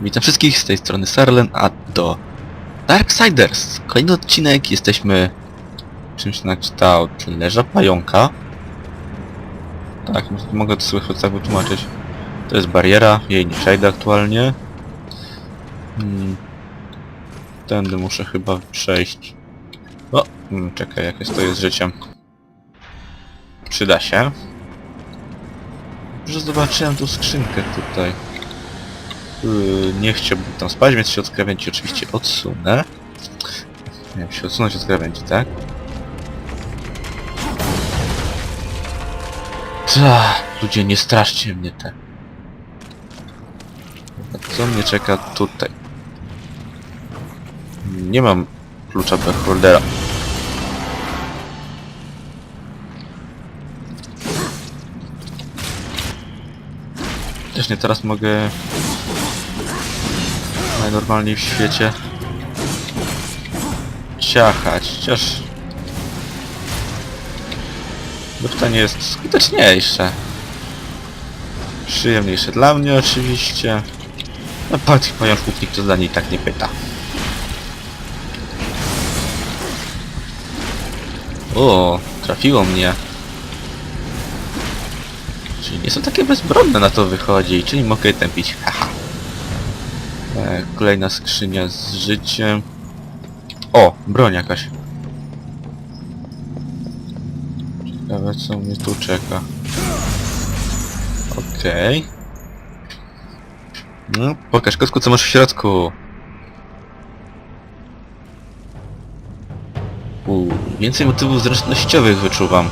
Witam wszystkich z tej strony Sarlen, a to Darksiders. Kolejny odcinek, jesteśmy czymś na kształt leża pająka. Tak, mogę to sobie tak wytłumaczyć. To jest bariera, jej nie przejdę aktualnie. Hmm. Tędy muszę chyba przejść. O, hmm, czekaj, jak jest to jest z życiem. Przyda się. Że zobaczyłem tą skrzynkę tutaj. Yy, nie chciałbym tam spać, więc się od krawędzi oczywiście odsunę. Miałem się odsunąć od krawędzi, tak? Ta, ludzie, nie straszcie mnie te. A co mnie czeka tutaj? Nie mam klucza beholdera. Też nie teraz mogę najnormalniej w świecie ciachać, chociaż to pytanie jest skuteczniejsze. Przyjemniejsze dla mnie oczywiście. No tych pajączków nikt za niej tak nie pyta. O, trafiło mnie. Czyli nie są takie bezbronne na to wychodzi, czyli mogę tępić, haha. Kolejna skrzynia z życiem. O, broń jakaś. Ciekawe co mnie tu czeka. Okej. No, pokaż kotku co masz w środku. Uuu, więcej motywów zręcznościowych wyczuwam.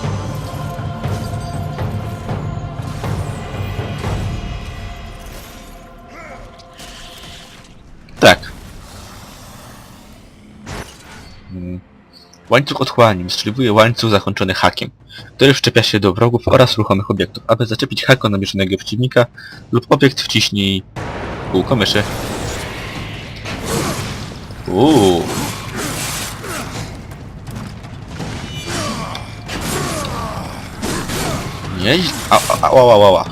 Łańcuch otchłani strzeliwuje łańcuch zakończony hakiem, który wszczepia się do wrogów oraz ruchomych obiektów. Aby zaczepić hako namierzonego przeciwnika lub obiekt wciśnij kółko myszy. Uuu. Nieźle. A, a, a, ła, ła, ła.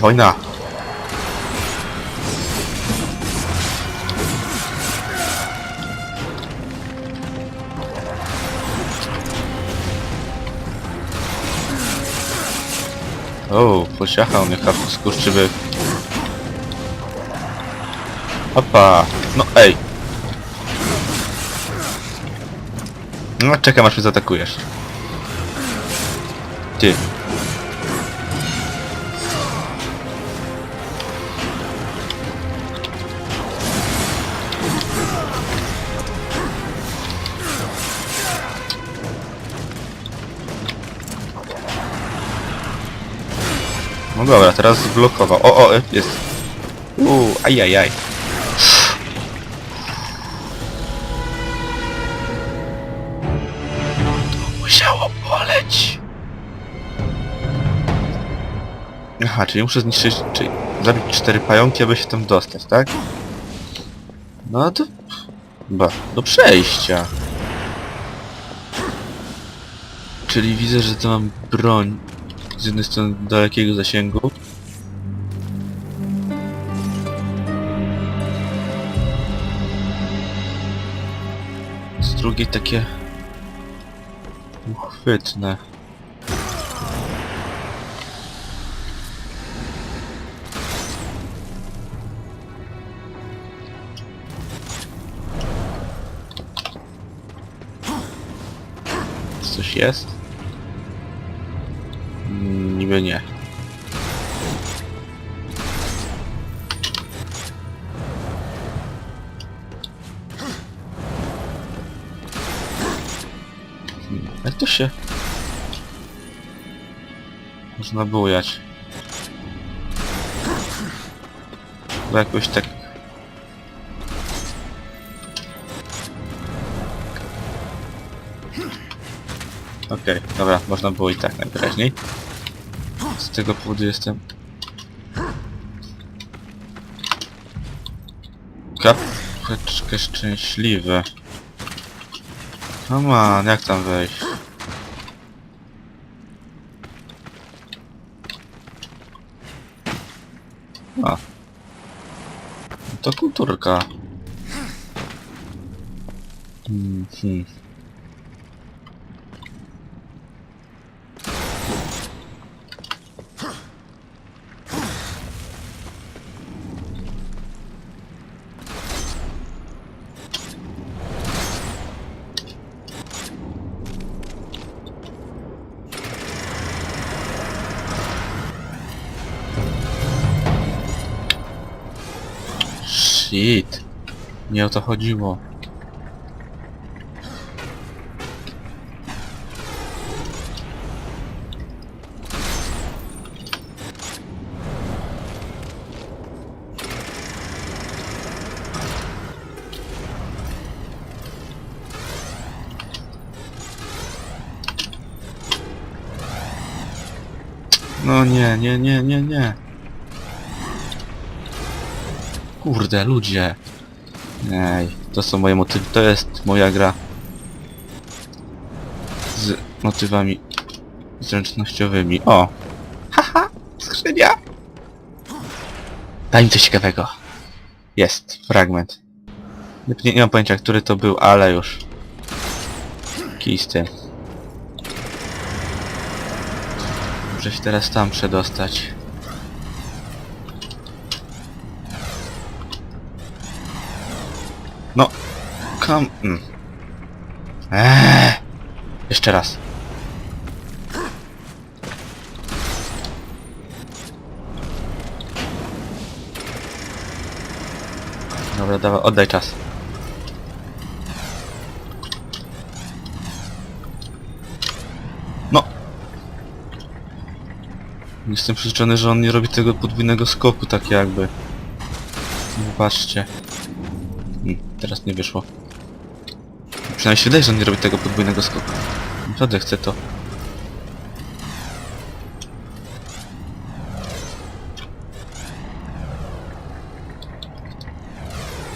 Wojna. O, posiachał mnie kapł skurczyby. Opa. No ej. No czekam aż mnie zaatakujesz. Ty. No dobra, teraz zblokował. O, o, jest. Uuu, ajajaj. To musiało boleć. Aha, czyli muszę zniszczyć, czyli zabić cztery pająki, aby się tam dostać, tak? No to... Ba, do przejścia. Czyli widzę, że to mam broń z jednej strony dalekiego zasięgu. Z drugiej takie uchwytne. Coś jest? Niby nie. Hmm, Jak to się... Można bujać. Bo jakoś tak... Okej, dobra, można było i tak najwyraźniej. Tego powodu jestem... Kapeczkę szczęśliwy. Come on, jak tam wejść? A. No To kulturka. Mhm. Shit. To chodziło. No nie, nie, nie, nie, nie. Kurde, ludzie. Ej, to są moje motywy. To jest moja gra. Z motywami zręcznościowymi. O! Haha! Skrzynia! Daj mi coś ciekawego. Jest, fragment. Nie, nie, mam pojęcia, który to był, ale już. Tym. Muszę się teraz tam przedostać. No, kam... Mm. Eee, jeszcze raz. Dobra, dawaj, oddaj czas. No! Jestem przyzwyczajony, że on nie robi tego podwójnego skoku, tak jakby. Zobaczcie. Teraz nie wyszło. Przynajmniej się wydaje, że on nie robi tego podwójnego skoku. Naprawdę chcę to.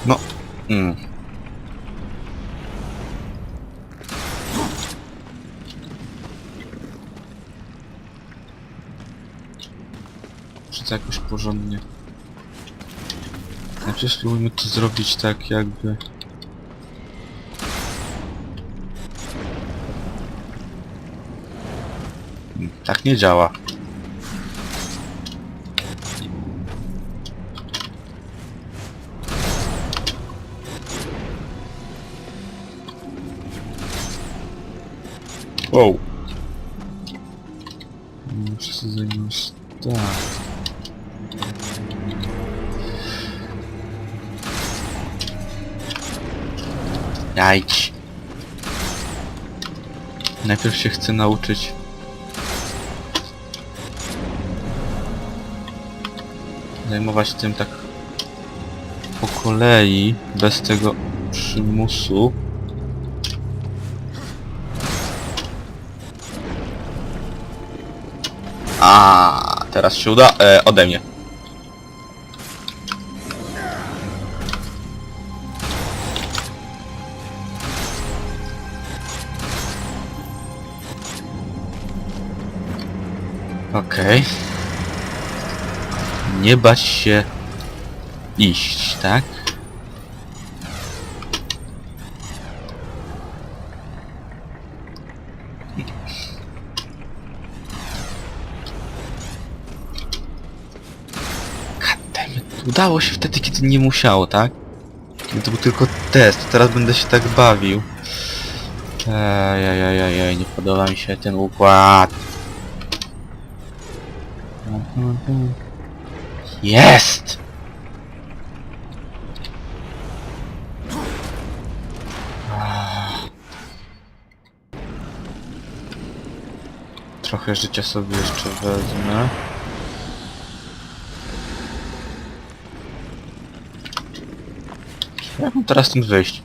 No. Mm. To jakoś porządnie. Najpierw spróbujmy to zrobić tak jakby... Tak nie działa. Najpierw się chcę nauczyć. Zajmować tym tak po kolei, bez tego przymusu. A, teraz się uda e, ode mnie. Okej. Nie bać się iść, tak? Udało się wtedy, kiedy nie musiało, tak? Kiedy to był tylko test, teraz będę się tak bawił. Ejejejejej, nie podoba mi się ten układ. Jest! Trochę życia sobie jeszcze wezmę. Jak mam teraz stąd wyjść?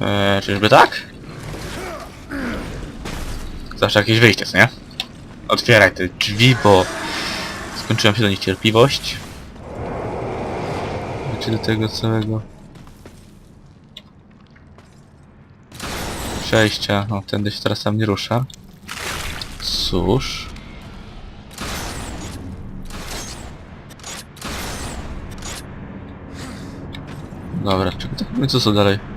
Eee, czyżby tak? Zawsze jakieś wyjście, co nie? Otwieraj te drzwi, bo skończyła się do nich cierpliwość. Czy do tego całego przejścia. O, tędy się teraz sam nie rusza. Cóż. Dobra, czego no tak my co są dalej?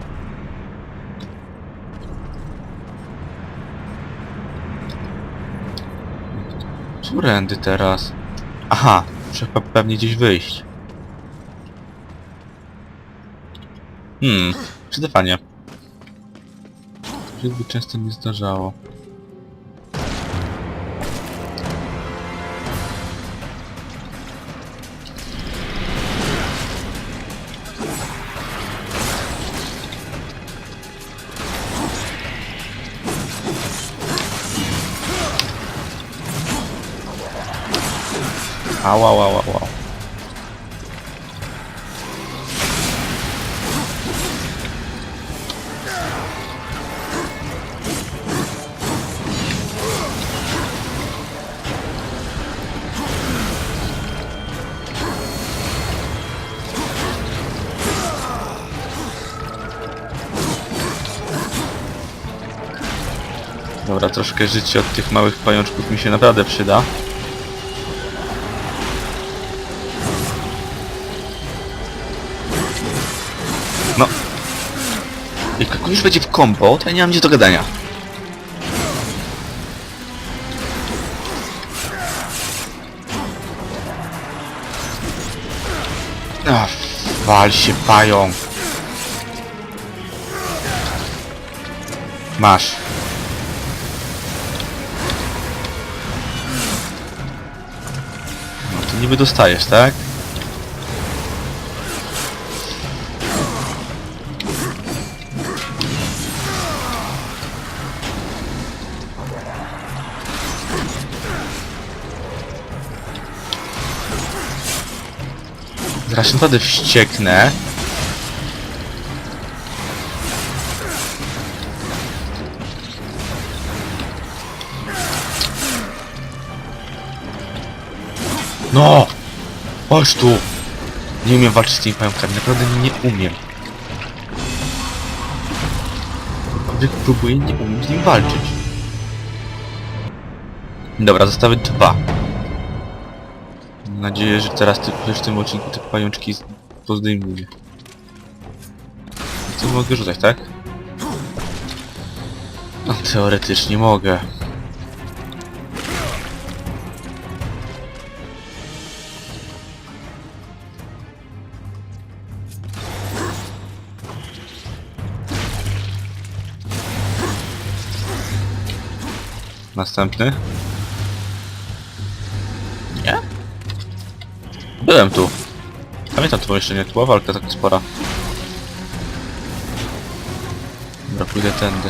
Którędy teraz? Aha, trzeba pewnie gdzieś wyjść. Hmm, przydawanie. Się zbyt często nie zdarzało. Au, au, au. Dobra, troszkę życia od tych małych pajączków mi się naprawdę przyda. Jak już będzie w kombo, to ja nie mam nic do gadania. Ach, wal się pająk. Masz. No to niby dostajesz, tak? Się naprawdę wścieknę. No! Chodź tu! Nie umiem walczyć z tymi pająkami, naprawdę nie umiem. Próbuję, nie umiem z nim walczyć. Dobra, zostały dwa. Nadzieję, że teraz ty, w tym odcinku te pajączki pozdejmuję. Co mogę rzucać, tak? No, teoretycznie mogę. Następny. Byłem tu. Pamiętam to jeszcze nie była walka taka spora. Dobra, pójdę tędy.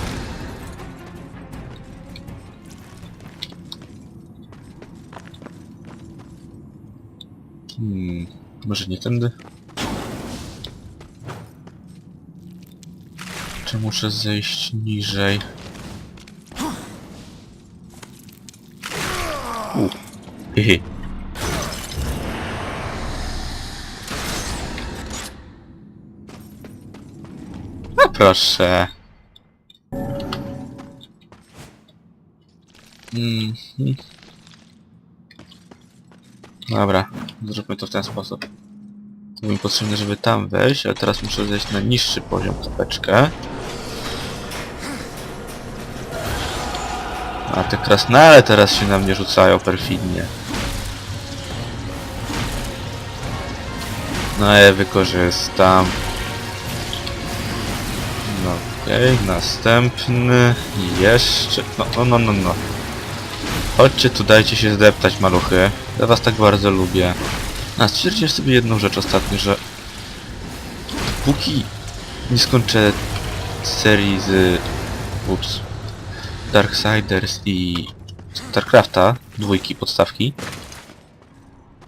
Hmm, może nie tędy? Czy muszę zejść niżej? U. Hehe. Proszę. Mhm. Dobra, zróbmy to w ten sposób. To mi potrzebne, żeby tam wejść, ale teraz muszę zejść na niższy poziom topeczkę. A te krasnale teraz się na mnie rzucają perfidnie. No ja wykorzystam. Okej, następny. I jeszcze. No, no, no, no, no. Chodźcie tu, dajcie się zdeptać, maluchy. Ja was tak bardzo lubię. A, stwierdziłem sobie jedną rzecz ostatnio, że... Póki nie skończę serii z... Ups. Darksiders i Starcrafta, dwójki podstawki,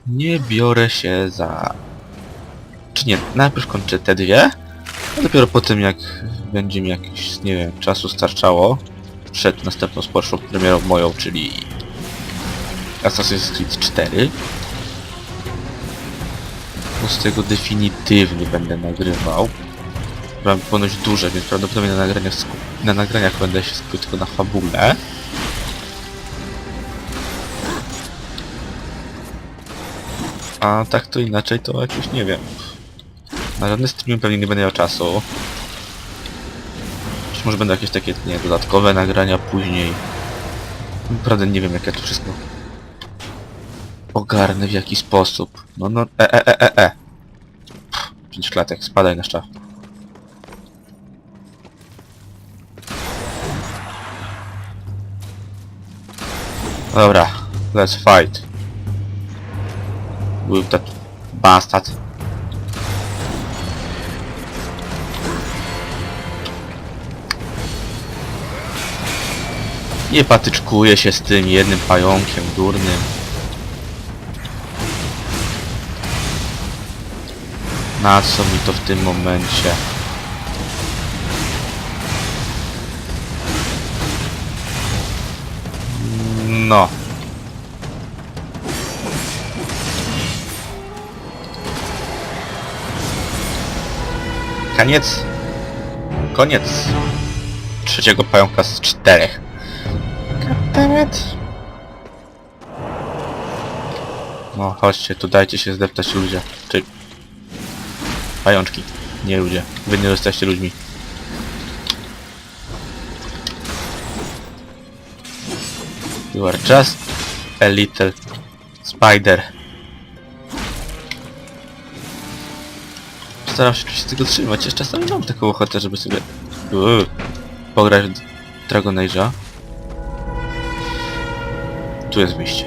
nie biorę się za... Czy nie, najpierw kończę te dwie, dopiero po tym jak będzie mi jakiś, nie wiem, czasu starczało, przed następną sporszą premierą moją, czyli Assassin's Creed 4, bo z tego definitywnie będę nagrywał. Mam ponoć duże, więc prawdopodobnie na nagraniach, na nagraniach będę się skupiał tylko na fabule. A tak to inaczej to jakoś nie wiem. Na żadny stream pewnie nie będę miał czasu. Może będą jakieś takie, nie, dodatkowe nagrania później. Naprawdę nie wiem jak ja to wszystko ogarnę w jaki sposób. No no, e e e e e. Pięć klatek, spadaj na szczaf. Dobra, let's fight. With that bastard. Nie patyczkuję się z tym jednym pająkiem durnym. Na co mi to w tym momencie? No. Koniec. Koniec. Trzeciego pająka z czterech. No chodźcie, tu dajcie się zdeptać ludzie. Czy... Pajączki, nie ludzie. Wy nie jesteście ludźmi. You are just a little spider. Staram się oczywiście tego trzymać, jeszcze czasami mam taką ochotę, żeby sobie Uuu, pograć w Dragon Age'a. Tu jest wyjście.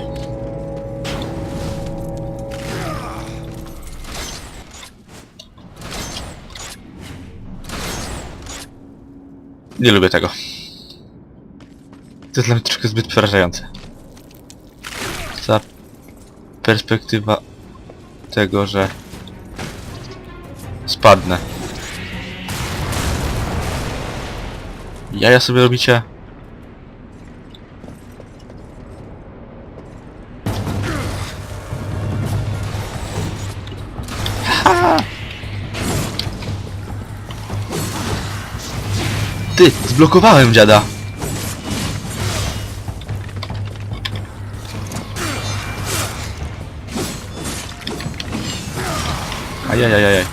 Nie lubię tego. To jest dla mnie troszkę zbyt przerażające. Ta perspektywa tego, że spadnę. Jaja sobie robicie? Ty, zblokowałem dziada. Ajajajajaj.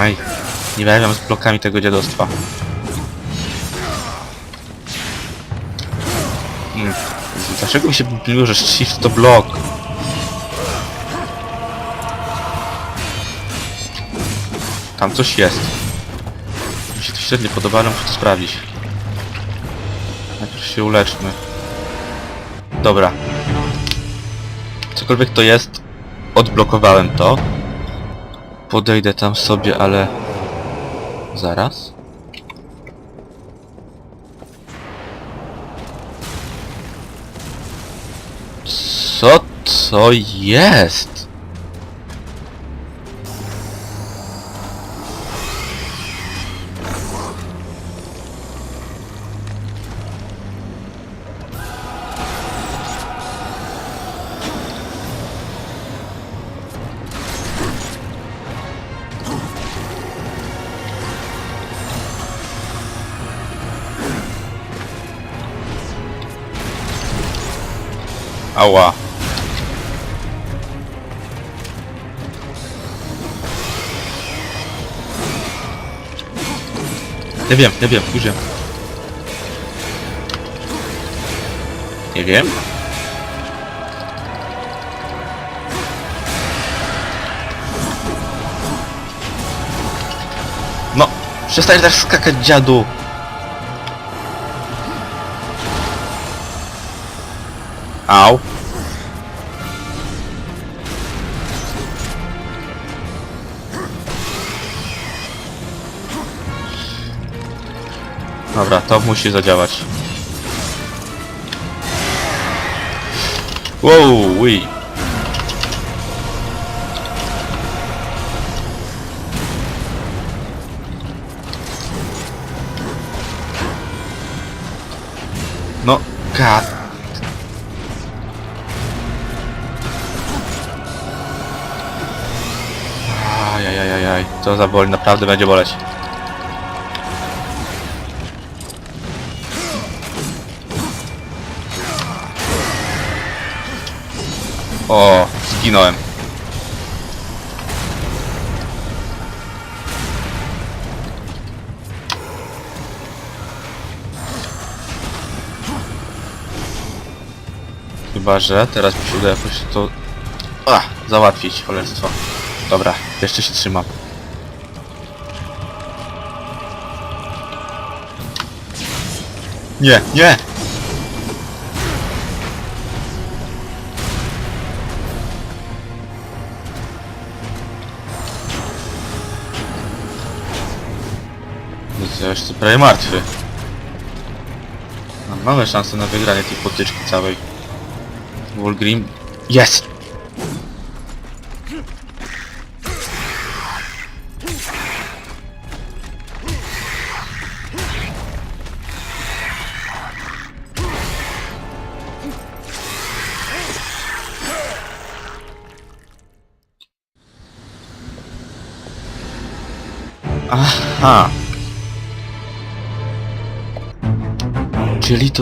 Aj, nie wiem z blokami tego dziadostwa. Mm. Dlaczego mi się pomyliło, że shift to blok? Tam coś jest. Mi się to średnio podoba, ale muszę to sprawdzić. Najpierw się uleczmy. Dobra. Cokolwiek to jest, odblokowałem to. Podejdę tam sobie, ale... Zaraz. Co to jest? Ała. Nie wiem, nie wiem, już wiem. Nie wiem. No, przestań tak skakać dziadu. Au. To musi zadziałać. Wow, ui. No, gad. Ajajajajaj, to za boli, naprawdę będzie boleć. O, zginąłem. Chyba, że teraz mi się uda jakoś to... A, załatwić, cholerstwo. Dobra, jeszcze się trzymam. Nie, nie! Ja jeszcze prawie martwy. No, mamy szansę na wygranie tej potyczki całej. Wolgrim... Jest! Aha.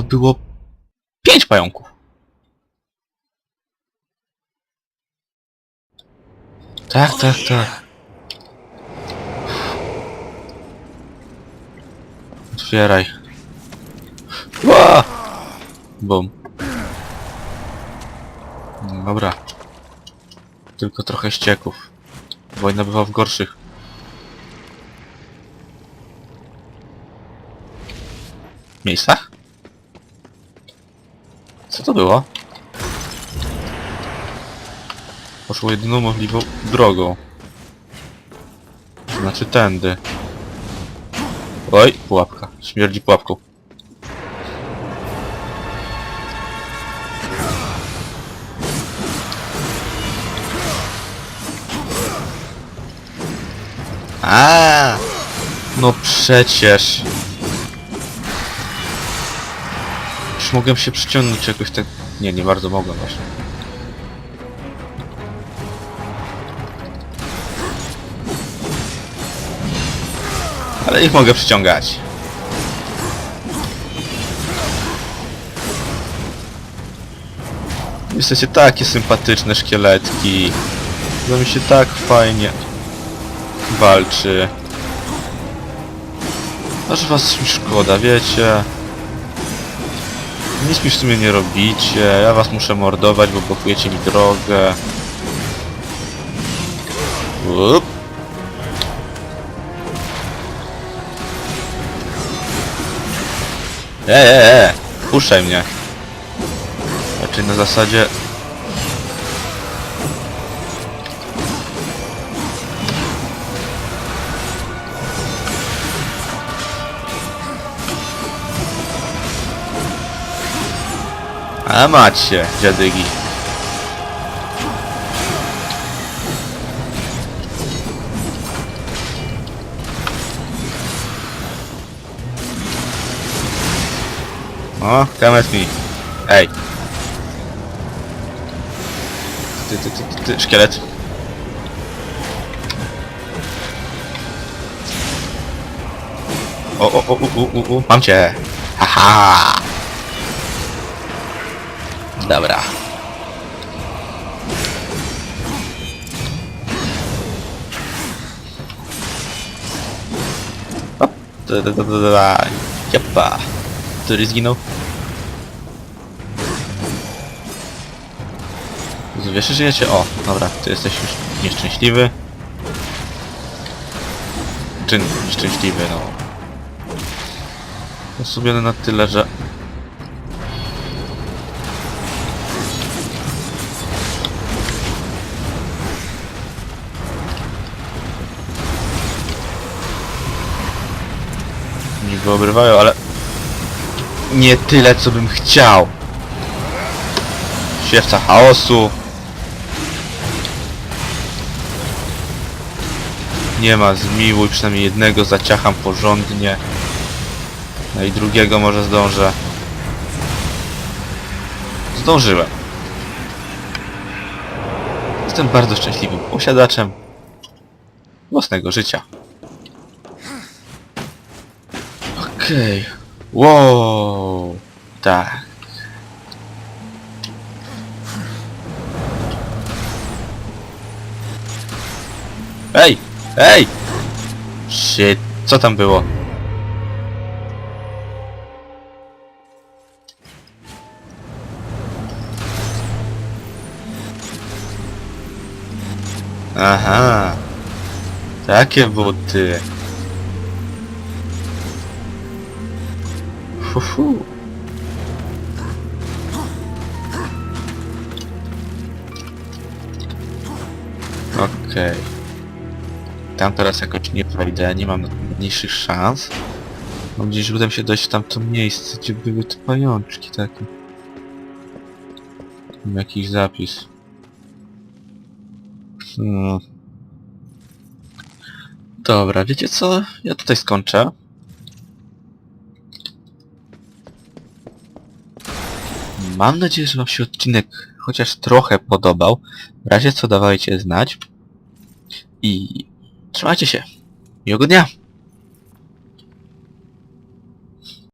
To było pięć pająków. Tak, tak, tak. Otwieraj. Ła! Bum. Dobra. Tylko trochę ścieków. Wojna bywa w gorszych. miejscach? Co to było? Poszło jedyną możliwą drogą. Znaczy tędy. Oj, pułapka. Śmierdzi pułapką. A, No przecież. Już mogłem się przyciągnąć jakoś tak... Nie, nie bardzo mogłem właśnie. Ale ich mogę przyciągać. Jesteście takie sympatyczne szkieletki. To mi się tak fajnie walczy. Aż was szkoda, wiecie. Nic mi w sumie nie robicie, ja was muszę mordować, bo blokujecie mi drogę. Up. E, e, e, puszczaj mnie. Raczej na zasadzie... A macie, dziadygi. O, come at me. Ej. Ty, ty, ty, ty, ty, szkielet. O, o, o, u, u, u, u, mam cię. Haha. Dobra. Jepa. Który zginął? Wiesz, cię... O, dobra, ty jesteś już nieszczęśliwy. Czy nieszczęśliwy, no. Osłabiony na tyle, że... Mi wyobrywają, ale... Nie tyle, co bym chciał. Siewca chaosu. Nie ma zmiłuj, przynajmniej jednego zaciacham porządnie. No i drugiego może zdążę. Zdążyłem. Jestem bardzo szczęśliwym posiadaczem własnego życia. Okej. Okay. Wow. Tak. Ej! Ej! Shit, co tam było? Aha. Takie buty. Fu. Okej. Tam teraz jakoś nie wejdę, nie mam mniejszych szans. Mam że uda mi się dojść w tamto miejsce, gdzie były te pajączki takie. Mam jakiś zapis. Hmm. Dobra, wiecie co? Ja tutaj skończę. Mam nadzieję, że wam się odcinek chociaż trochę podobał. W razie co dawajcie znać. I trzymajcie się. Miłego dnia!